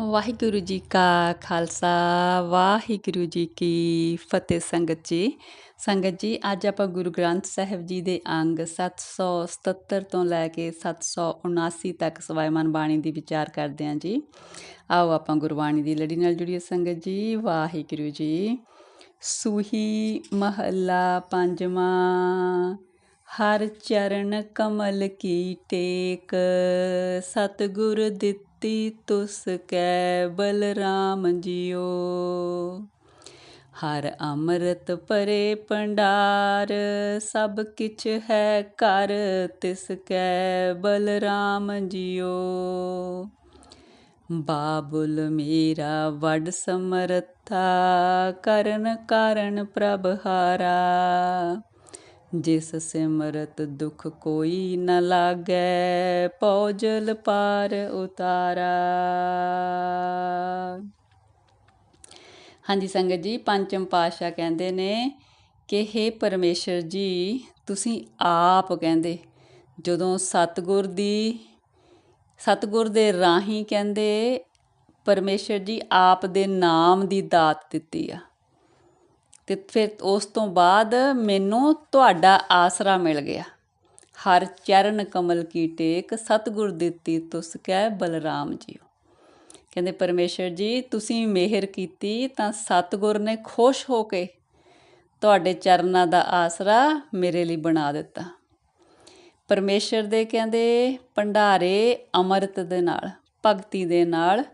ਵਾਹਿਗੁਰੂ ਜੀ ਕਾ ਖਾਲਸਾ, ਵਾਹਿਗੁਰੂ ਜੀ ਕੀ ਫਤਿਹ ਸੰਗਤ ਜੀ। ਸੰਗਤ ਜੀ, ਅੱਜ ਆਪਾਂ ਗੁਰੂ ਗ੍ਰੰਥ ਸਾਹਿਬ ਜੀ ਦੇ ਅੰਗ 777 ਤੋਂ ਲੈ ਕੇ 779 ਤੱਕ ਸਵਾਇਮਨ ਬਾਣੀ ਦੀ ਵਿਚਾਰ ਕਰਦੇ ਹਾਂ ਜੀ। ਆਓ ਆਪਾਂ ਗੁਰਬਾਣੀ ਦੀ ਲੜੀ ਨਾਲ ਜੁੜੀਏ ਸੰਗਤ ਜੀ। ਵਾਹਿਗੁਰੂ ਜੀ, ਸੂਹੀ ਮਹੱਲਾ ਪੰਜਵਾਂ, ਹਰ ਚਰਨ ਕਮਲ ਕੀ ਟੇਕ, ਸਤਿਗੁਰ ਦਿੱਤੀ ਤੁਸ ਕੈ ਬਲਰਾਮ ਜੀਓ। ਹਰ ਅੰਮ੍ਰਿਤ ਪਰੇ ਪੰਡਾਰ ਸਭ ਕਿਛ ਹੈ ਕਰ ਤਿਸ ਕੈ ਬਲਰਾਮ ਜੀਓ। ਬਾਬੁਲ ਮੇਰਾ ਵੱਡ ਸਮਰੱਥਾ, ਕਰਨ ਕਾਰਨ ਪ੍ਰਭ ਹਾਰਾ। ਜਿਸ ਸਿਮਰਤ ਦੁਖ ਕੋਈ ਨ ਲਾਗੈ, ਪੌਜਲ ਪਾਰ ਉਤਾਰਾ। ਹਾਂਜੀ ਸੰਗਤ ਜੀ, ਪੰਚਮ ਪਾਸ਼ਾ ਕਹਿੰਦੇ ਨੇ ਕਿ हे ਪਰਮੇਸ਼ਰ ਜੀ, ਤੁਸੀਂ ਆਪ ਕਹਿੰਦੇ, ਜਦੋਂ ਸਤਗੁਰ ਦੀ, ਸਤਗੁਰ ਦੇ ਰਾਹੀ ਕਹਿੰਦੇ, ਪਰਮੇਸ਼ਰ ਜੀ ਆਪ ਦੇ ਨਾਮ ਦੀ ਦਾਤ ਦਿੱਤੀ ਆ। ਅਤੇ ਫਿਰ ਉਸ ਤੋਂ ਬਾਅਦ ਮੈਨੂੰ ਤੁਹਾਡਾ ਆਸਰਾ ਮਿਲ ਗਿਆ। ਹਰ ਚਰਨ ਕਮਲ ਕੀ ਟੇਕ ਸਤਿਗੁਰ ਦਿੱਤੀ ਤੁਸ ਕਹਿ ਬਲਰਾਮ ਜੀਓ। ਕਹਿੰਦੇ ਪਰਮੇਸ਼ਰ ਜੀ, ਤੁਸੀਂ ਮਿਹਰ ਕੀਤੀ ਤਾਂ ਸਤਿਗੁਰ ਨੇ ਖੁਸ਼ ਹੋ ਕੇ ਤੁਹਾਡੇ ਚਰਨਾਂ ਦਾ ਆਸਰਾ ਮੇਰੇ ਲਈ ਬਣਾ ਦਿੱਤਾ। ਪਰਮੇਸ਼ਰ ਦੇ ਕਹਿੰਦੇ, ਭੰਡਾਰੇ ਅੰਮ੍ਰਿਤ ਦੇ ਨਾਲ, ਭਗਤੀ ਦੇ ਨਾਲ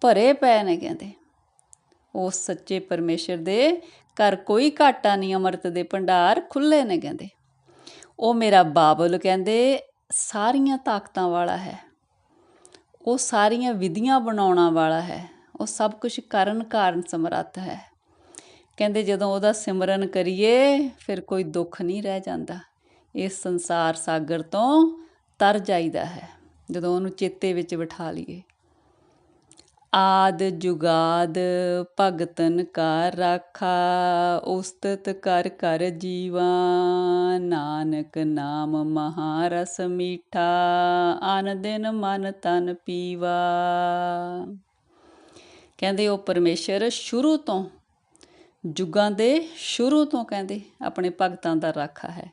ਭਰੇ ਪਏ ਨੇ, ਕਹਿੰਦੇ। ਉਸ ਸੱਚੇ ਪਰਮੇਸ਼ਰ ਦੇ ਘਰ ਕੋਈ ਘਾਟਾ ਨਹੀਂ, ਅੰਮ੍ਰਿਤ ਦੇ ਭੰਡਾਰ ਖੁੱਲੇ ਨੇ ਕਹਿੰਦੇ। ਉਹ ਮੇਰਾ ਬਾਬਲ ਕਹਿੰਦੇ, ਸਾਰੀਆਂ ਤਾਕਤਾਂ ਵਾਲਾ ਹੈ। ਉਹ ਸਾਰੀਆਂ ਵਿਧੀਆਂ ਬਣਾਉਣਾ ਵਾਲਾ ਹੈ। ਉਹ ਸਭ ਕੁਝ ਕਰਨ ਕਾਰਨ ਸਮਰੱਥ ਹੈ। ਕਹਿੰਦੇ, ਜਦੋਂ ਉਹਦਾ ਸਿਮਰਨ ਕਰੀਏ, ਫਿਰ ਕੋਈ ਦੁੱਖ ਨਹੀਂ ਰਹਿ ਜਾਂਦਾ। ਇਸ ਸੰਸਾਰ ਸਾਗਰ ਤੋਂ ਤਰ ਜਾਈਦਾ ਹੈ। ਜਦੋਂ ਉਹਨੂੰ ਚੇਤੇ ਵਿੱਚ ਬਿਠਾ ਲਈਏ। ਆਦ ਜੁਗਾਦ ਭਗਤਨ ਕਾ ਰਾਖਾ, ਉਸਤਤ ਕਰ ਕਰ ਜੀਵਾ। ਨਾਨਕ ਨਾਮ ਮਹਾਰਸ ਮੀਠਾ, ਅਨ ਦਿਨ ਮਨ ਤਨ ਪੀਵਾ। ਕਹਿੰਦੇ ਉਹ ਪਰਮੇਸ਼ਰ ਸ਼ੁਰੂ ਤੋਂ, ਜੁਗਾਂ ਦੇ ਸ਼ੁਰੂ ਤੋਂ ਕਹਿੰਦੇ ਆਪਣੇ ਭਗਤਾਂ ਦਾ ਰਾਖਾ ਹੈ।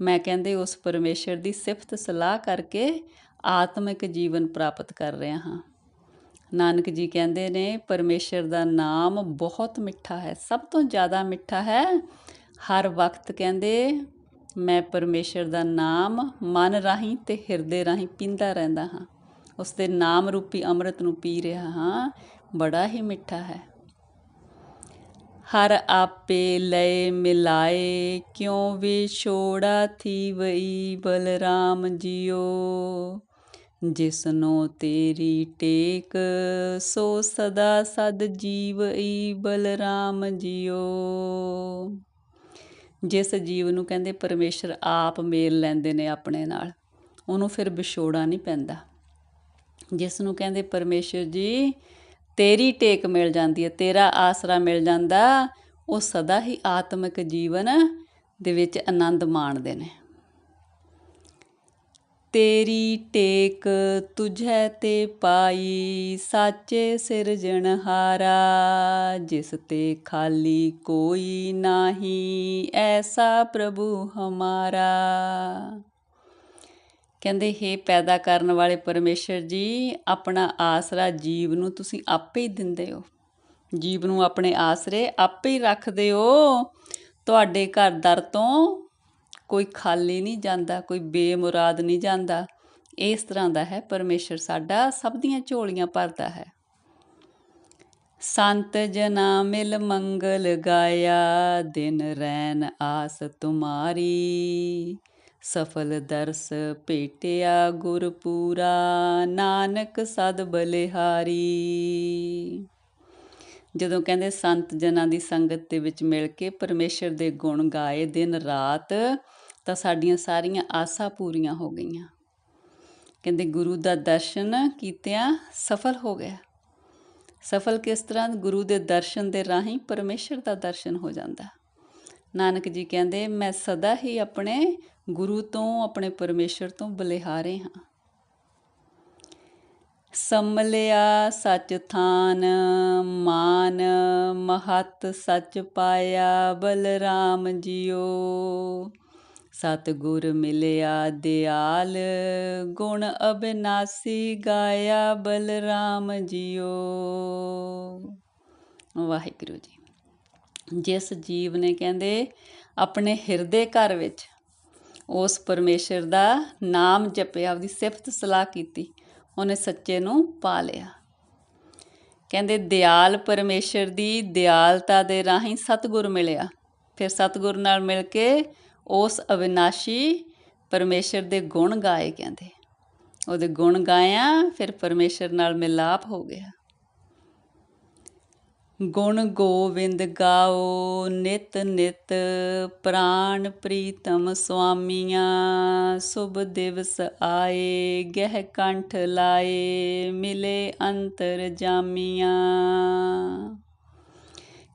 ਮੈਂ ਕਹਿੰਦੇ ਉਸ ਪਰਮੇਸ਼ਰ ਦੀ ਸਿਫਤ ਸਲਾਹ ਕਰਕੇ ਆਤਮਿਕ ਜੀਵਨ ਪ੍ਰਾਪਤ ਕਰ ਰਿਹਾ ਹਾਂ। ਨਾਨਕ ਜੀ ਕਹਿੰਦੇ ਨੇ, ਪਰਮੇਸ਼ਰ ਦਾ ਨਾਮ ਬਹੁਤ ਮਿੱਠਾ ਹੈ, ਸਭ ਤੋਂ ਜ਼ਿਆਦਾ ਮਿੱਠਾ ਹੈ। ਹਰ ਵਕਤ ਕਹਿੰਦੇ, ਮੈਂ ਪਰਮੇਸ਼ਰ ਦਾ ਨਾਮ ਮਨ ਰਾਹੀਂ ਤੇ ਹਿਰਦੇ ਰਾਹੀਂ ਪੀਂਦਾ ਰਹਿੰਦਾ ਹਾਂ। ਉਸ ਦੇ ਨਾਮ ਰੂਪੀ ਅੰਮ੍ਰਿਤ ਨੂੰ ਪੀ ਰਿਹਾ ਹਾਂ, ਬੜਾ ਹੀ ਮਿੱਠਾ ਹੈ। ਹਰ ਆਪੇ ਲਏ ਮਿਲਾਏ, ਕਿਉਂ ਵਿਛੋੜਾ ਥੀ ਵਈ ਬਲਰਾਮ ਜੀਓ? ਜਿਸਨੋ ਤੇਰੀ ਟੇਕ, ਸੋ ਸਦਾ ਸਦ ਜੀਵ ਜੀਵਈ ਬਲਰਾਮ ਜੀਓ। ਜਿਸ ਜੀਵ ਨੂੰ ਕਹਿੰਦੇ ਪਰਮੇਸ਼ਰ ਆਪ ਮੇਲ ਲੈਂਦੇ ਨੇ ਆਪਣੇ ਨਾਲ, ਉਹਨੂੰ ਫਿਰ ਵਿਛੋੜਾ ਨਹੀਂ ਪੈਂਦਾ। ਜਿਸ ਨੂੰ ਕਹਿੰਦੇ ਪਰਮੇਸ਼ਰ ਜੀ, ਤੇਰੀ ਟੇਕ ਮਿਲ ਜਾਂਦੀ ਹੈ, ਤੇਰਾ ਆਸਰਾ ਮਿਲ ਜਾਂਦਾ, ਉਹ ਸਦਾ ਹੀ ਆਤਮਿਕ ਜੀਵਨ ਦੇ ਵਿੱਚ ਆਨੰਦ ਮਾਣਦੇ ਨੇ। ਤੇਰੀ ਟੇਕ ਤੁਝੈ ਤੇ ਪਾਈ, ਸਾਚੇ ਸਿਰਜਣਹਾਰਾ ਜਿਸ ਤੇ ਖਾਲੀ ਕੋਈ ਨਾਹੀ, ਐਸਾ ਪ੍ਰਭੂ ਹਮਾਰਾ। ਕਹਿੰਦੇ, ਹੈ ਪੈਦਾ ਕਰਨ ਵਾਲੇ ਪਰਮੇਸ਼ਰ ਜੀ, ਆਪਣਾ ਆਸਰਾ ਜੀਵ ਨੂੰ ਤੁਸੀਂ ਆਪੇ ਹੀ ਦਿੰਦੇ ਹੋ। ਜੀਵ ਨੂੰ ਆਪਣੇ ਆਸਰੇ ਆਪੇ ਹੀ ਰੱਖਦੇ ਹੋ। ਤੁਹਾਡੇ ਘਰ ਦਰ ਤੋਂ ਕੋਈ ਖਾਲੀ ਨਹੀਂ ਜਾਂਦਾ, ਕੋਈ ਬੇਮੁਰਾਦ ਨਹੀਂ ਜਾਂਦਾ। ਇਸ ਤਰ੍ਹਾਂ ਦਾ ਹੈ, ਪਰਮੇਸ਼ਰ ਸਾਡਾ ਸਭ ਦੀਆਂ ਝੋਲੀਆਂ ਭਰਦਾ ਹੈ। ਸੰਤ ਜਨਾ ਮਿਲ ਮੰਗਲ ਗਾਇਆ, ਦਿਨ ਰੈਨ ਆਸ ਤੁਮਾਰੀ। ਸਫਲ ਦਰਸ ਭੇਟਿਆ ਗੁਰਪੂਰਾ, ਨਾਨਕ ਸਦ ਬਲਿਹਾਰੀ। ਜਦੋਂ ਕਹਿੰਦੇ ਸੰਤ ਜਨਾਂ ਦੀ ਸੰਗਤ ਦੇ ਵਿੱਚ ਮਿਲ ਕੇ ਪਰਮੇਸ਼ਰ ਦੇ ਗੁਣ ਗਾਏ ਦਿਨ ਰਾਤ ਤਾਂ ਸਾਡੀਆਂ ਸਾਰੀਆਂ ਆਸਾਂ ਪੂਰੀਆਂ ਹੋ ਗਈਆਂ। ਕਹਿੰਦੇ ਗੁਰੂ ਦਾ ਦਰਸ਼ਨ ਕੀਤਿਆਂ ਸਫਲ ਹੋ ਗਿਆ। ਸਫਲ ਕਿਸ ਤਰ੍ਹਾਂ? ਗੁਰੂ ਦੇ ਦਰਸ਼ਨ ਦੇ ਰਾਹੀਂ ਪਰਮੇਸ਼ਰ ਦਾ ਦਰਸ਼ਨ ਹੋ ਜਾਂਦਾ। ਨਾਨਕ ਜੀ ਕਹਿੰਦੇ, ਮੈਂ ਸਦਾ ਹੀ ਆਪਣੇ ਗੁਰੂ ਤੋਂ, ਆਪਣੇ ਪਰਮੇਸ਼ਰ ਤੋਂ ਬਲਿਹਾਰੇ ਹਾਂ। ਸੰਮਲਿਆ ਸੱਚ ਥਾਨ, ਮਾਨ ਮਹਤ ਸੱਚ ਪਾਇਆ ਬਲਰਾਮ ਜੀਓ। ਸਤਿਗੁਰ ਮਿਲਿਆ ਦਿਆਲ, ਗੁਣ ਅਬਿਨਾਸੀ ਗਾਇਆ ਬਲਰਾਮ ਜੀਓ। ਵਾਹਿਗੁਰੂ ਜੀ, ਜਿਸ ਜੀਵ ਨੇ ਕਹਿੰਦੇ ਆਪਣੇ ਹਿਰਦੇ ਘਰ ਵਿੱਚ ਉਸ ਪਰਮੇਸ਼ਰ ਦਾ ਨਾਮ ਜਪਿਆ ਉਹਦੀ ਸਿਫਤ ਸਲਾਹ ਕੀਤੀ, ਉਹਨੇ ਸੱਚੇ ਨੂੰ ਪਾ ਲਿਆ। ਕਹਿੰਦੇ ਦਿਆਲ ਪਰਮੇਸ਼ਰ ਦੀ ਦਿਆਲਤਾ ਦੇ ਰਾਹੀਂ ਸਤਿਗੁਰ ਮਿਲਿਆ। ਫਿਰ ਸਤਿਗੁਰ ਨਾਲ ਮਿਲ ਕੇ ਉਸ ਅਵਿਨਾਸ਼ੀ ਪਰਮੇਸ਼ਰ ਦੇ ਗੁਣ ਗਾਏ ਕਹਿੰਦੇ। ਉਹਦੇ ਗੁਣ ਗਾਇਆ, ਫਿਰ ਪਰਮੇਸ਼ਰ ਨਾਲ ਮਿਲਾਪ ਹੋ ਗਿਆ। ਗੁਣ ਗੋਵਿੰਦ ਗਾਓ, ਨਿਤ ਨਿਤ ਪ੍ਰਾਨ ਪ੍ਰੀਤਮ ਸੁਆਮੀਆਂ, ਸੁਭ ਦਿਵਸ ਆਏ, ਗਹਿ ਕੰਠ ਲਾਏ, ਮਿਲੇ ਅੰਤਰ ਜਾਮੀਆਂ।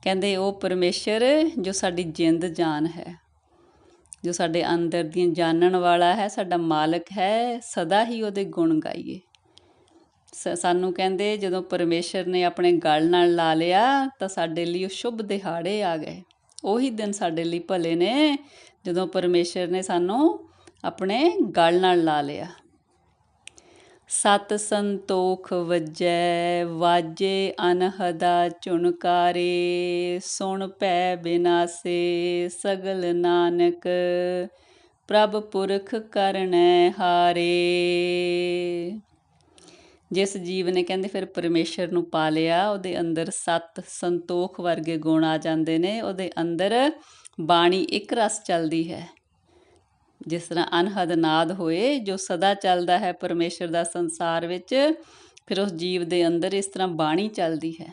ਕਹਿੰਦੇ, ਉਹ ਪਰਮੇਸ਼ਰ ਜੋ ਸਾਡੀ ਜਿੰਦ ਜਾਨ ਹੈ ਜੋ ਸਾਡੇ ਅੰਦਰ ਦੀਆਂ ਜਾਣਨ ਵਾਲਾ ਹੈ, ਸਾਡਾ ਮਾਲਕ ਹੈ, ਸਦਾ ਹੀ ਉਹਦੇ ਗੁਣ ਗਾਈਏ। ਸਾਨੂੰ ਕਹਿੰਦੇ ਜਦੋਂ ਪਰਮੇਸ਼ਰ ਨੇ ਆਪਣੇ ਗਲ ਨਾਲ ਲਾ ਲਿਆ, ਤਾਂ ਸਾਡੇ ਲਈ ਉਹ ਸ਼ੁਭ ਦਿਹਾੜੇ ਆ ਗਏ। ਉਹੀ ਦਿਨ ਸਾਡੇ ਲਈ ਭਲੇ ਨੇ, ਜਦੋਂ ਪਰਮੇਸ਼ਰ ਨੇ ਸਾਨੂੰ ਆਪਣੇ ਗਲ ਨਾਲ ਲਾ ਲਿਆ। ਸਤ ਸੰਤੋਖ ਵਜੈ, ਵਾਜੇ ਅਨਹਦਾ ਚੁਣਕਾਰੇ, ਸੁਣ ਪੈ ਬਿਨਾਸੇ ਸਗਲ ਨਾਨਕ, ਪ੍ਰਭ ਪੁਰਖ ਕਰਨੈ ਹਾਰੇ। ਜਿਸ ਜੀਵ ਨੇ ਕਹਿੰਦੇ ਫਿਰ ਪਰਮੇਸ਼ਰ ਨੂੰ ਪਾ ਲਿਆ, ਉਹਦੇ ਅੰਦਰ ਸਤ ਸੰਤੋਖ ਵਰਗੇ ਗੁਣ ਆ ਜਾਂਦੇ ਨੇ, ਉਹਦੇ ਅੰਦਰ ਬਾਣੀ ਇੱਕ ਰਸ ਚੱਲਦੀ ਹੈ। ਜਿਸ ਤਰ੍ਹਾਂ ਅਨਹਦ ਨਾਦ ਹੋਏ, ਜੋ ਸਦਾ ਚੱਲਦਾ ਹੈ ਪਰਮੇਸ਼ਰ ਦਾ ਸੰਸਾਰ ਵਿੱਚ, ਫਿਰ ਉਸ ਜੀਵ ਦੇ ਅੰਦਰ ਇਸ ਤਰ੍ਹਾਂ ਬਾਣੀ ਚੱਲਦੀ ਹੈ।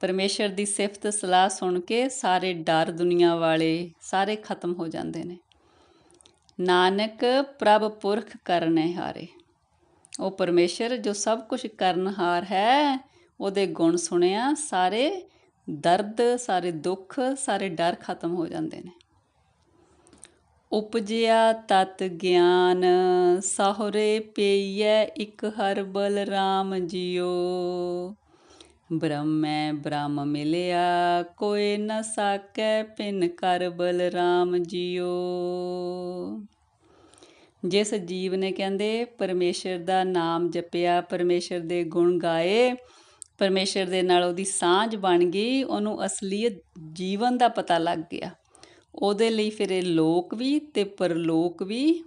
ਪਰਮੇਸ਼ਰ ਦੀ ਸਿਫਤ ਸਲਾਹ ਸੁਣ ਕੇ ਸਾਰੇ ਡਰ ਦੁਨੀਆ ਵਾਲੇ ਸਾਰੇ ਖਤਮ ਹੋ ਜਾਂਦੇ ਨੇ। ਨਾਨਕ, ਪ੍ਰਭ ਪੁਰਖ ਕਰਨੇ ਹਾਰੇ। ਉਹ ਪਰਮੇਸ਼ਰ ਜੋ ਸਭ ਕੁਝ ਕਰਨਹਾਰ ਹੈ, ਉਹਦੇ ਗੁਣ ਸੁਣਿਆ ਸਾਰੇ ਦਰਦ, ਸਾਰੇ ਦੁੱਖ, ਸਾਰੇ ਡਰ ਖਤਮ ਹੋ ਜਾਂਦੇ ਨੇ। ਉਪਜਿਆ ਤਤ ਗਿਆਨ, ਸਹੁਰੇ ਪਈਐ ਇੱਕ ਹਰ ਬਲ ਬਲਰਾਮ ਜੀਓ। ਬ੍ਰਹਮੈ ਬ੍ਰਹਮ ਮਿਲਿਆ, ਕੋਈ ਨ ਸਾਕੈ ਪਿਨ ਕਰ ਬਲਰਾਮ ਜੀਓ। ਜਿਸ ਜੀਵ ਨੇ ਕਹਿੰਦੇ, ਪਰਮੇਸ਼ਰ ਦਾ ਨਾਮ ਜਪਿਆ, ਪਰਮੇਸ਼ਰ ਦੇ ਗੁਣ ਗਾਏ, ਪਰਮੇਸ਼ਰ ਦੇ ਨਾਲ ਉਹਦੀ ਸਾਂਝ ਬਣ ਗਈ, ਉਹਨੂੰ ਅਸਲੀਅਤ ਜੀਵਨ ਦਾ ਪਤਾ ਲੱਗ ਗਿਆ। ਉਹਦੇ ਲਈ ਫਿਰ ਇਹ ਲੋਕ ਵੀ ਤੇ ਪਰਲੋਕ ਵੀ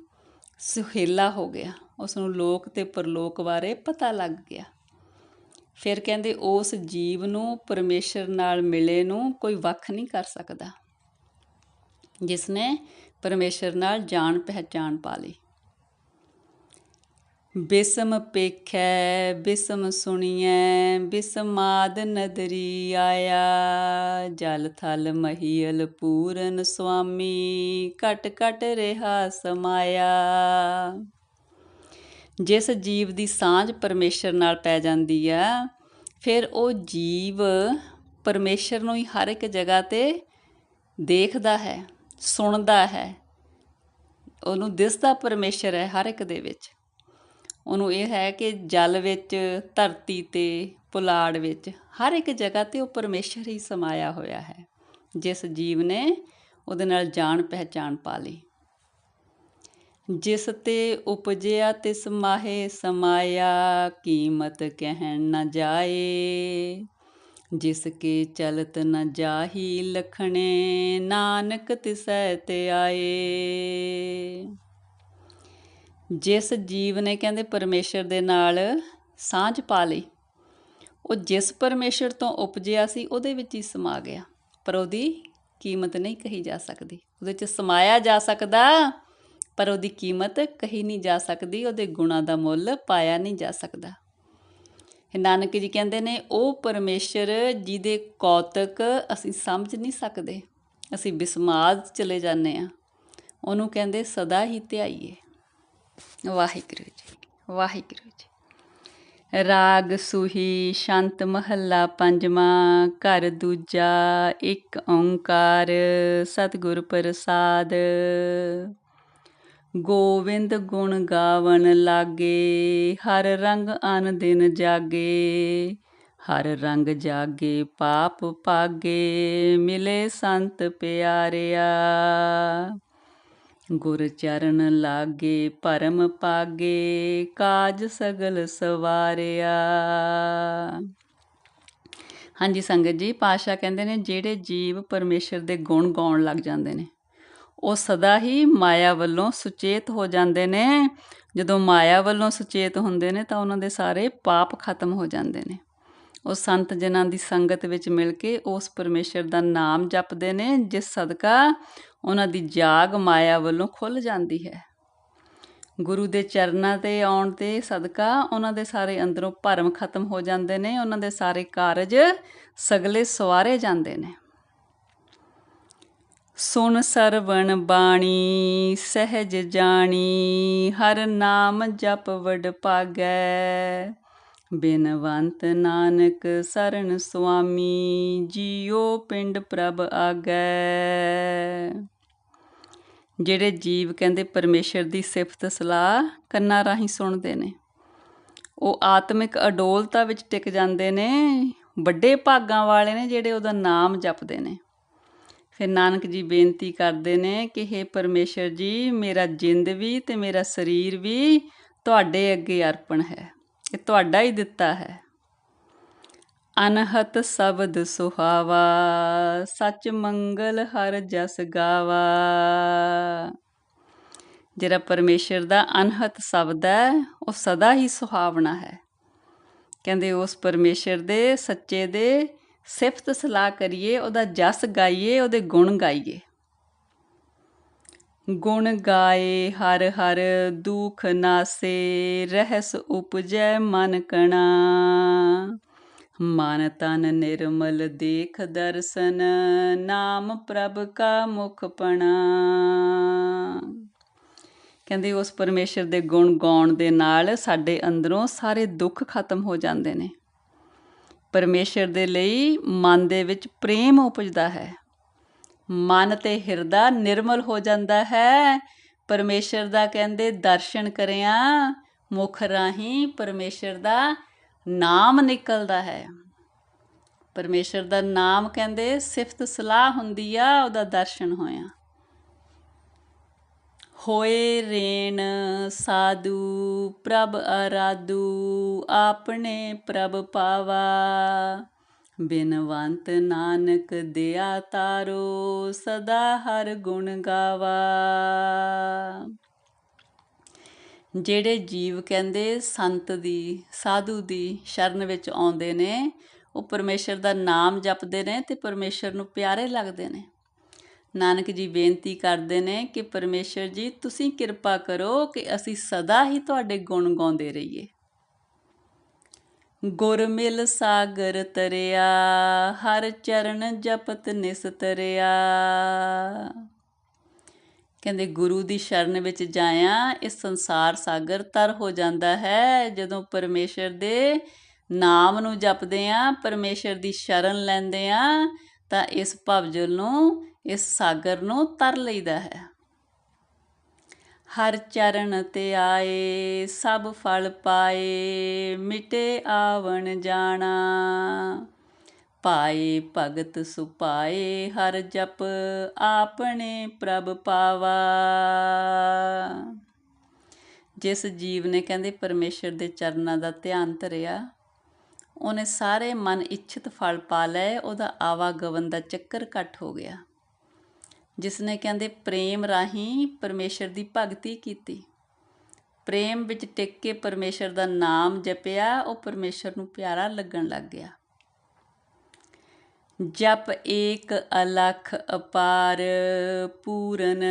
ਸੁਹੇਲਾ ਹੋ ਗਿਆ। ਉਸ ਨੂੰ ਲੋਕ ਤੇ ਪਰਲੋਕ ਬਾਰੇ ਪਤਾ ਲੱਗ ਗਿਆ। ਫਿਰ ਕਹਿੰਦੇ ਉਸ ਜੀਵ ਨੂੰ ਪਰਮੇਸ਼ਰ ਨਾਲ ਮਿਲੇ ਨੂੰ ਕੋਈ ਵੱਖ ਨਹੀਂ ਕਰ ਸਕਦਾ। ਜਿਸ ਨੇ ਪਰਮੇਸ਼ਰ ਨਾਲ ਜਾਣ ਪਹਿਚਾਨ ਪਾ ਲਈ। ਬਿਸਮ ਪੇਖੈ, ਬਿਸਮ ਸੁਣੀਐ ਬਿਸਮਾਦ ਨਦਰੀ ਆਇਆ। ਜਲ ਥਲ ਮਹੀਲ ਪੂਰਨ ਸੁਆਮੀ ਕਟ ਕਟ ਰਿਹਾ ਸਮਾਇਆ। ਜਿਸ ਜੀਵ ਦੀ ਸਾਂਝ ਪਰਮੇਸ਼ਰ ਨਾਲ ਪੈ ਜਾਂਦੀ ਆ ਫਿਰ ਉਹ ਜੀਵ ਪਰਮੇਸ਼ਰ ਨੂੰ ਹੀ ਹਰ ਇੱਕ ਜਗ੍ਹਾ ਤੇ ਦੇਖਦਾ ਹੈ, ਸੁਣਦਾ ਹੈ। ਉਹਨੂੰ ਦਿਸਦਾ ਪਰਮੇਸ਼ਰ ਹੈ ਹਰ ਇੱਕ ਦੇ ਵਿੱਚ। ਉਹਨੂੰ ਇਹ ਹੈ ਕਿ ਜਲ ਵਿੱਚ, ਧਰਤੀ ਤੇ, ਪੁਲਾੜ ਵਿੱਚ ਹਰ ਇੱਕ ਜਗ੍ਹਾ ਤੇ ਉਹ ਪਰਮੇਸ਼ਰ ਹੀ ਸਮਾਇਆ ਹੋਇਆ ਹੈ। ਜਿਸ ਜੀਵ ਨੇ ਉਹਦੇ ਨਾਲ ਜਾਣ ਪਹਿਚਾਨ ਪਾ ਲਈ। ਜਿਸ ਤੇ ਉਪਜਿਆ, ਤਿਸ ਮਾਹੇ ਸਮਾਇਆ, ਕੀਮਤ ਕਹਿਣ ਨਾ ਜਾਏ। ਜਿਸ ਕੇ ਚਲਤ ਨ ਜਾਹੀ, ਲਖਣੇ, ਨਾਨਕ ਤਿਸੈ ਤੇ ਆਏ। ਜਿਸ ਜੀਵ ਨੇ ਕਹਿੰਦੇ ਪਰਮੇਸ਼ਰ ਦੇ ਨਾਲ ਸਾਂਝ ਪਾ ਲਈ, ਉਹ ਜਿਸ ਪਰਮੇਸ਼ਰ ਤੋਂ ਉਪਜਿਆ ਸੀ, ਉਹਦੇ ਵਿੱਚ ਹੀ ਸਮਾ ਗਿਆ। ਪਰ ਉਹਦੀ ਕੀਮਤ ਨਹੀਂ ਕਹੀ ਜਾ ਸਕਦੀ। ਉਹਦੇ 'ਚ ਸਮਾਇਆ ਜਾ ਸਕਦਾ, ਪਰ ਉਹਦੀ ਕੀਮਤ ਕਹੀ ਨਹੀਂ ਜਾ ਸਕਦੀ, ਉਹਦੇ ਗੁਣਾ ਦਾ ਮੁੱਲ ਪਾਇਆ ਨਹੀਂ ਜਾ ਸਕਦਾ। ਨਾਨਕ ਜੀ ਕਹਿੰਦੇ ਨੇ, ਉਹ ਪਰਮੇਸ਼ਰ ਜਿਹਦੇ ਕੌਤਕ ਅਸੀਂ ਸਮਝ ਨਹੀਂ ਸਕਦੇ, ਅਸੀਂ ਬਿਸਮਾਦ ਚਲੇ ਜਾਂਦੇ ਆ ਉਹਨੂੰ ਕਹਿੰਦੇ ਸਦਾ ਹੀ ਧਿਆਈਏ। ਵਾਹਿਗੁਰੂ ਜੀ ਵਾਹਿਗੁਰੂ ਜੀ। ਰਾਗ ਸੁਹੀ ਸ਼ਾਂਤ ਮਹੱਲਾ ਪੰਜਵਾਂ, ਘਰ ਦੂਜਾ ਇੱਕ ਓੰਕਾਰ, ਸਤਿਗੁਰ ਪ੍ਰਸਾਦ। ਗੋਵਿੰਦ ਗੁਣ ਗਾਵਣ ਲਾਗੇ, ਹਰ ਰੰਗ ਅਨ ਦਿਨ ਜਾਗੇ। ਹਰ ਰੰਗ ਜਾਗੇ, ਪਾਪ ਪਾਗੇ ਮਿਲੇ ਸੰਤ ਪਿਆਰਿਆ। ਗੁਰ ਚਰਨ ਲਾਗੇ ਪਰਮ ਪਾਗੇ, ਕਾਜ ਸਗਲ ਸਵਾਰਿਆ। ਹਾਂਜੀ ਸੰਗਤ ਜੀ ਪਾਸ਼ਾ ਕਹਿੰਦੇ ਨੇ, ਜਿਹੜੇ ਜੀਵ ਪਰਮੇਸ਼ਰ ਦੇ ਗੁਣ ਗਾਉਣ ਲੱਗ ਜਾਂਦੇ ਨੇ, ਉਹ ਸਦਾ ਹੀ ਮਾਇਆ ਵੱਲੋਂ ਸੁਚੇਤ ਹੋ ਜਾਂਦੇ ਨੇ। ਜਦੋਂ ਮਾਇਆ ਵੱਲੋਂ ਸੁਚੇਤ ਹੁੰਦੇ ਨੇ, ਤਾਂ ਉਹਨਾਂ ਦੇ ਸਾਰੇ ਪਾਪ ਖਤਮ ਹੋ ਜਾਂਦੇ ਨੇ। ਉਹ ਸੰਤ ਜਨਾਂ ਦੀ ਸੰਗਤ ਵਿੱਚ ਮਿਲ ਕੇ ਉਸ ਪਰਮੇਸ਼ਰ ਦਾ ਨਾਮ ਜਪਦੇ ਨੇ, ਜਿਸ ਸਦਕਾ ਉਹਨਾਂ ਦੀ ਜਾਗ ਮਾਇਆ ਵੱਲੋਂ ਖੁੱਲ ਜਾਂਦੀ ਹੈ। ਗੁਰੂ ਦੇ ਚਰਨਾਂ ਤੇ ਆਉਣ ਤੇ ਸਦਕਾ ਉਹਨਾਂ ਦੇ ਸਾਰੇ ਅੰਦਰੋਂ ਭਰਮ ਖਤਮ ਹੋ ਜਾਂਦੇ ਨੇ, ਉਹਨਾਂ ਦੇ ਸਾਰੇ ਕਾਰਜ ਸਗਲੇ ਸਵਾਰੇ ਜਾਂਦੇ ਨੇ। ਸੁਣ ਸਰਵਣ ਬਾਣੀ, ਸਹਿਜ ਜਾਣੀ, ਹਰ ਨਾਮ ਜਪ ਵਡ ਪਾਗੈ ਬਿਨਵੰਤ ਨਾਨਕ ਸਰਨ ਸੁਆਮੀ ਜੀਓ ਪਿੰਡ ਪ੍ਰਭ ਆਗੈ। ਜਿਹੜੇ ਜੀਵ ਕਹਿੰਦੇ ਪਰਮੇਸ਼ਰ ਦੀ ਸਿਫਤ ਸਲਾਹ ਕੰਨਾਂ ਰਾਹੀਂ ਸੁਣਦੇ ਨੇ, ਉਹ ਆਤਮਿਕ ਅਡੋਲਤਾ ਵਿੱਚ ਟਿਕ ਜਾਂਦੇ ਨੇ, ਵੱਡੇ ਭਾਗਾਂ ਵਾਲੇ ਨੇ ਜਿਹੜੇ ਉਹਦਾ ਨਾਮ ਜਪਦੇ ਨੇ। ਫਿਰ ਨਾਨਕ ਜੀ ਬੇਨਤੀ ਕਰਦੇ ਨੇ ਕਿ हे ਪਰਮੇਸ਼ਰ ਜੀ, ਮੇਰਾ ਜਿੰਦ ਵੀ ਤੇ ਮੇਰਾ ਸਰੀਰ ਵੀ ਤੁਹਾਡੇ ਅੱਗੇ ਅਰਪਣ ਹੈ। ਇਹ ਤੁਹਾਡਾ ਹੀ ਦਿੱਤਾ ਹੈ। ਅਨਹਤ ਸ਼ਬਦ ਸੁਹਾਵਾ, ਸੱਚ ਮੰਗਲ ਹਰ ਜਸ ਗਾਵਾ। ਜਿਹੜਾ ਪਰਮੇਸ਼ਰ ਦਾ ਅਨਹਤ ਸ਼ਬਦ ਹੈ, ਉਹ ਸਦਾ ਹੀ ਸੁਹਾਵਣਾ ਹੈ। ਕਹਿੰਦੇ ਉਸ ਪਰਮੇਸ਼ਰ ਦੇ, ਸੱਚੇ ਦੇ ਸਿਫਤ ਸਲਾਹ ਕਰੀਏ, ਉਹਦਾ ਜਸ ਗਾਈਏ, ਉਹਦੇ ਗੁਣ ਗਾਈਏ। ਗੁਣ ਗਾਏ, ਹਰ ਹਰ ਦੁਖ ਨਾਸੇ, ਰਹਿਸ ਉਪਜੈ ਮਨ ਕਣਾ। ਮਨ ਤਨ ਨਿਰਮਲ ਦੇਖ ਦਰਸ਼ਨ, ਨਾਮ ਪ੍ਰਭ ਕਾ ਮੁਖ ਪਣਾ। ਕਹਿੰਦੇ ਉਸ ਪਰਮੇਸ਼ਰ ਦੇ ਗੁਣ ਗਾਉਣ ਦੇ ਨਾਲ ਸਾਡੇ ਅੰਦਰੋਂ ਸਾਰੇ ਦੁੱਖ ਖਤਮ ਹੋ ਜਾਂਦੇ ਨੇ। ਪਰਮੇਸ਼ਰ ਦੇ ਲਈ ਮਨ ਦੇ ਵਿੱਚ ਪ੍ਰੇਮ ਉਪਜਦਾ ਹੈ। ਮਨ ਤੇ ਹਿਰਦਾ ਨਿਰਮਲ ਹੋ ਜਾਂਦਾ ਹੈ। ਪਰਮੇਸ਼ਰ ਦਾ ਕਹਿੰਦੇ ਦਰਸ਼ਨ ਕਰਿਆ, ਮੁਖ ਰਾਹੀਂ ਪਰਮੇਸ਼ਰ ਦਾ ਨਾਮ ਨਿਕਲਦਾ ਹੈ। ਪਰਮੇਸ਼ਰ ਦਾ ਨਾਮ ਕਹਿੰਦੇ ਸਿਫਤ ਸਲਾਹ ਹੁੰਦੀ ਆ, ਉਹਦਾ ਦਰਸ਼ਨ ਹੋਇਆ। ਹੋਏ ਰੇਣ ਸਾਧੂ, ਪ੍ਰਭ ਅਰਾਧੂ ਆਪਣੇ ਪ੍ਰਭ ਪਾਵਾ। ਬਿਨਵੰਤ ਨਾਨਕ ਦਿਆ ਤਾਰੋ, ਸਦਾ ਹਰ ਗੁਣ ਗਾਵਾ। ਜਿਹੜੇ ਜੀਵ ਕਹਿੰਦੇ ਸੰਤ ਦੀ, ਸਾਧੂ ਦੀ ਸ਼ਰਨ ਵਿੱਚ ਆਉਂਦੇ ਨੇ, ਉਹ ਪਰਮੇਸ਼ਰ ਦਾ ਨਾਮ ਜਪਦੇ ਨੇ ਤੇ ਪਰਮੇਸ਼ਰ ਨੂੰ ਪਿਆਰੇ ਲੱਗਦੇ ਨੇ। ਨਾਨਕ ਜੀ ਬੇਨਤੀ ਕਰਦੇ ਨੇ ਕਿ ਪਰਮੇਸ਼ਰ ਜੀ, ਤੁਸੀਂ ਕਿਰਪਾ ਕਰੋ ਕਿ ਅਸੀਂ ਸਦਾ ਹੀ ਤੁਹਾਡੇ ਗੁਣ ਗਾਉਂਦੇ ਰਹੀਏ। ਗੁਰ ਮਿਲ ਸਾਗਰ ਤਰਿਆ, ਹਰ ਚਰਨ ਜਪਤ ਨਿਸ ਤਰਿਆ। ਕਹਿੰਦੇ ਗੁਰੂ ਦੀ ਸ਼ਰਨ ਵਿੱਚ ਜਾਇਆ ਇਹ ਸੰਸਾਰ ਸਾਗਰ ਤਰ ਹੋ ਜਾਂਦਾ ਹੈ। ਜਦੋਂ ਪਰਮੇਸ਼ਰ ਦੇ ਨਾਮ ਨੂੰ ਜਪਦੇ ਆ ਪਰਮੇਸ਼ਰ ਦੀ ਸ਼ਰਨ ਲੈਂਦੇ ਆ ਤਾਂ ਇਸ ਭਵਜਲ ਨੂੰ, ਇਸ ਸਾਗਰ ਨੂੰ ਤਰ ਲਈਦਾ ਹੈ। ਹਰ ਚਰਨ ਤੇ ਆਏ, ਸਭ ਫਲ ਪਾਏ, ਮਿਟੇ ਆਵਣ ਜਾਣਾ। ਪਾਏ ਭਗਤ ਸੁਪਾਏ ਹਰ ਜਪ ਆਪਣੇ ਪ੍ਰਭ ਪਾਵਾ। ਜਿਸ ਜੀਵ ਨੇ ਕਹਿੰਦੇ ਪਰਮੇਸ਼ਰ ਦੇ ਚਰਨਾਂ ਦਾ ਧਿਆਨ ਧਰਿਆ, ਉਹਨੇ ਸਾਰੇ ਮਨ ਇੱਛਿਤ ਫਲ ਪਾ ਲਏ, ਉਹਦਾ ਆਵਾਗਵਨ ਦਾ ਚੱਕਰ ਕੱਟ ਹੋ ਗਿਆ। ਜਿਸ ਨੇ ਕਹਿੰਦੇ ਪ੍ਰੇਮ ਰਾਹੀਂ ਪਰਮੇਸ਼ਰ ਦੀ ਭਗਤੀ ਕੀਤੀ। ਪ੍ਰੇਮ ਵਿੱਚ ਟਿਕ ਕੇ ਪਰਮੇਸ਼ਰ ਦਾ ਨਾਮ ਜਪਿਆ, ਉਹ ਪਰਮੇਸ਼ਰ ਨੂੰ ਪਿਆਰਾ ਲੱਗਣ ਲੱਗ ਗਿਆ। ਜਪ ਏਕ ਅਲਖ ਅਪਾਰ, ਪੂਰਨ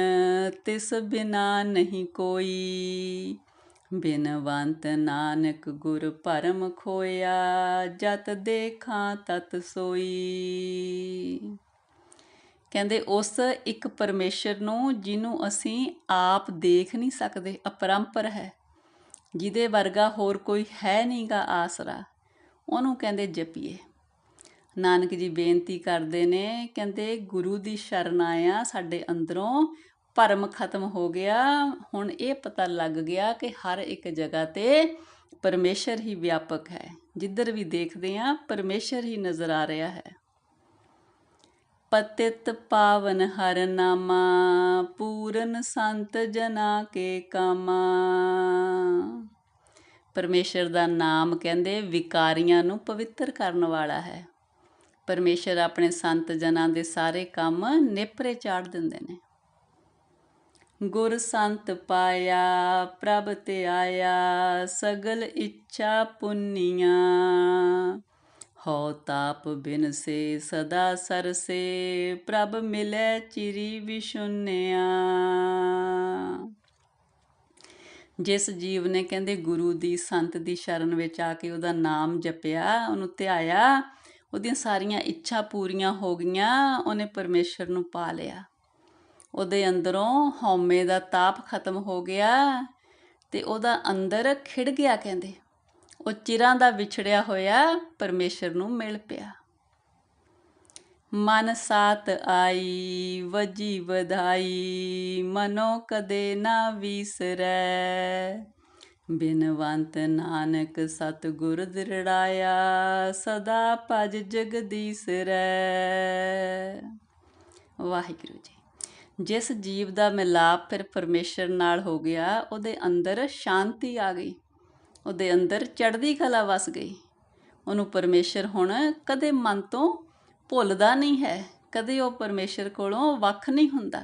ਤਿਸ ਬਿਨਾ ਨਹੀਂ ਕੋਈ। ਬਿਨਵੰਤ ਨਾਨਕ ਗੁਰ ਪਰਮ ਖੋਇਆ, ਜਤ ਦੇਖਾਂ ਤਤ ਸੋਈ। ਕਹਿੰਦੇ ਉਸ ਇੱਕ ਪਰਮੇਸ਼ਰ ਨੂੰ ਜਿਹਨੂੰ ਅਸੀਂ ਆਪ ਦੇਖ ਨਹੀਂ ਸਕਦੇ, ਅਪਰੰਪਰ ਹੈ। ਜਿਹਦੇ ਵਰਗਾ ਹੋਰ ਕੋਈ ਹੈ ਨਹੀਂਗਾ ਆਸਰਾ, ਉਹਨੂੰ ਕਹਿੰਦੇ ਜਪੀਏ। ਨਾਨਕ ਜੀ ਬੇਨਤੀ ਕਰਦੇ ਨੇ, ਕਹਿੰਦੇ ਗੁਰੂ ਦੀ ਸ਼ਰਨ ਆਇਆ, ਸਾਡੇ ਅੰਦਰੋਂ ਭਰਮ ਖਤਮ ਹੋ ਗਿਆ। ਹੁਣ ਇਹ ਪਤਾ ਲੱਗ ਗਿਆ ਕਿ ਹਰ ਇੱਕ ਜਗ੍ਹਾ ਤੇ ਪਰਮੇਸ਼ਰ ਹੀ ਵਿਆਪਕ ਹੈ। ਜਿੱਧਰ ਵੀ ਦੇਖਦੇ ਆ, ਪਰਮੇਸ਼ਰ ਹੀ ਨਜ਼ਰ ਆ ਰਿਹਾ ਹੈ। ਪਤਿਤ ਪਾਵਨ ਹਰ ਨਾਮਾ, ਪੂਰਨ ਸੰਤ ਜਨਾ ਕੇ ਕਾਮਾ। ਪਰਮੇਸ਼ਰ ਦਾ ਨਾਮ ਕਹਿੰਦੇ ਵਿਕਾਰੀਆਂ ਨੂੰ ਪਵਿੱਤਰ ਕਰਨ ਵਾਲਾ ਹੈ। ਪਰਮੇਸ਼ਰ ਆਪਣੇ ਸੰਤ ਜਨਾਂ ਦੇ ਸਾਰੇ ਕੰਮ ਨੇਪਰੇ ਚਾੜ ਦਿੰਦੇ ਨੇ। ਗੁਰ ਸੰਤ ਪਾਇਆ, ਪ੍ਰਭ ਤੇ ਆਇਆ ਸਗਲ ਇੱਛਾ ਪੁੰਨੀਆਂ। ਹੋ ਤਾਪ ਬਿਨ ਸੇ, ਸਦਾ ਸਰਸੇ ਪ੍ਰਭ ਮਿਲੇ ਚਿਰੀ ਵਿਸ਼ੁਨਿਆ ਜਿਸ ਜੀਵ ਨੇ ਕਹਿੰਦੇ ਗੁਰੂ ਦੀ ਸੰਤ ਦੀ ਸ਼ਰਨ ਵਿੱਚ ਆ ਕੇ ਉਹਦਾ ਨਾਮ ਜਪਿਆ, ਉਹਨੂੰ ਧਿਆਇਆ, ਉਹਦੀਆਂ ਸਾਰੀਆਂ ਇੱਛਾ ਪੂਰੀਆਂ ਹੋ ਗਈਆਂ, ਉਹਨੇ ਪਰਮੇਸ਼ਰ ਨੂੰ ਪਾ ਲਿਆ। ਉਹਦੇ ਅੰਦਰੋਂ ਹਉਮੈ ਦਾ ਤਾਪ ਖਤਮ ਹੋ ਗਿਆ ਤੇ ਉਹਦਾ ਅੰਦਰ ਖਿੜ ਗਿਆ ਕਹਿੰਦੇ। ਉਹ ਚਿਰਾਂ ਦਾ ਵਿਛੜਿਆ ਹੋਇਆ ਪਰਮੇਸ਼ਰ ਨੂੰ ਮਿਲ ਪਿਆ। ਮਨ ਸਾਤ ਆਈ, ਵਜੀ ਵਧਾਈ, ਮਨੋ ਕਦੇ ਨਾ ਵਿਸਰੈ। ਬਿਨਵੰਤ ਨਾਨਕ ਸਤਿਗੁਰ ਦ੍ਰਿੜਾਇਆ, ਸਦਾ ਭਜ ਜਗਦੀਸ਼ ਰੈ ਵਾਹਿਗੁਰੂ ਜੀ, ਜਿਸ ਜੀਵ ਦਾ ਮਿਲਾਪ ਫਿਰ ਪਰਮੇਸ਼ਰ ਨਾਲ ਹੋ ਗਿਆ, ਉਹਦੇ ਅੰਦਰ ਸ਼ਾਂਤੀ ਆ ਗਈ। ਉਹਦੇ ਅੰਦਰ ਚੜ੍ਹਦੀ ਕਲਾ ਵਸ ਗਈ। ਉਹਨੂੰ ਪਰਮੇਸ਼ਰ ਹੁਣ ਕਦੇ ਮਨ ਤੋਂ ਭੁੱਲਦਾ ਨਹੀਂ ਹੈ, ਕਦੇ ਉਹ ਪਰਮੇਸ਼ਰ ਕੋਲੋਂ ਵੱਖ ਨਹੀਂ ਹੁੰਦਾ।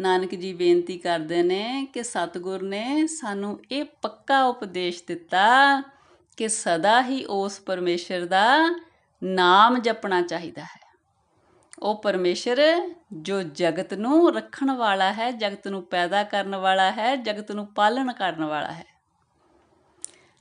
ਨਾਨਕ ਜੀ ਬੇਨਤੀ ਕਰਦੇ ਨੇ ਕਿ ਸਤਿਗੁਰ ਨੇ ਸਾਨੂੰ ਇਹ ਪੱਕਾ ਉਪਦੇਸ਼ ਦਿੱਤਾ ਕਿ ਸਦਾ ਹੀ ਉਸ ਪਰਮੇਸ਼ਰ ਦਾ ਨਾਮ ਜਪਣਾ ਚਾਹੀਦਾ ਹੈ। ਉਹ ਪਰਮੇਸ਼ਰ ਜੋ ਜਗਤ ਨੂੰ ਰੱਖਣ ਵਾਲਾ ਹੈ, ਜਗਤ ਨੂੰ ਪੈਦਾ ਕਰਨ ਵਾਲਾ ਹੈ, ਜਗਤ ਨੂੰ ਪਾਲਣ ਕਰਨ ਵਾਲਾ ਹੈ।